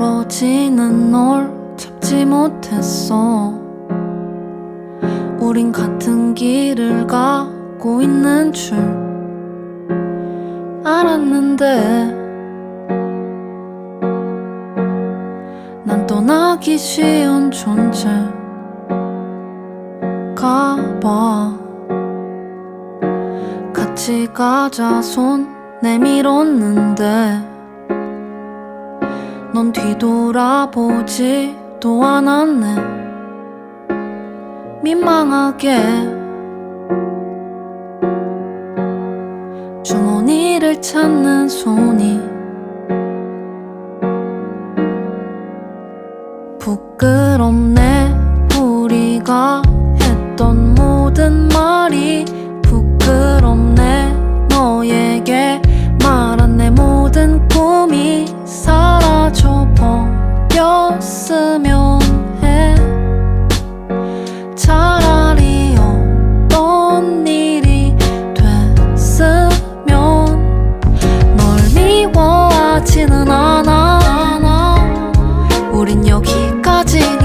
이제까지는 널 잡지 못했어. 우린 같은 길을 가고 있는 줄 알았는데 난 떠나기 쉬운 존재가 봐. 같이 가자 손 내밀었는데 넌 뒤돌아보지도 않았네. 민망하게 주머니를 찾는 손이 부끄럽네. 우리가 했던 끝나지는 않아. 우린 여기까지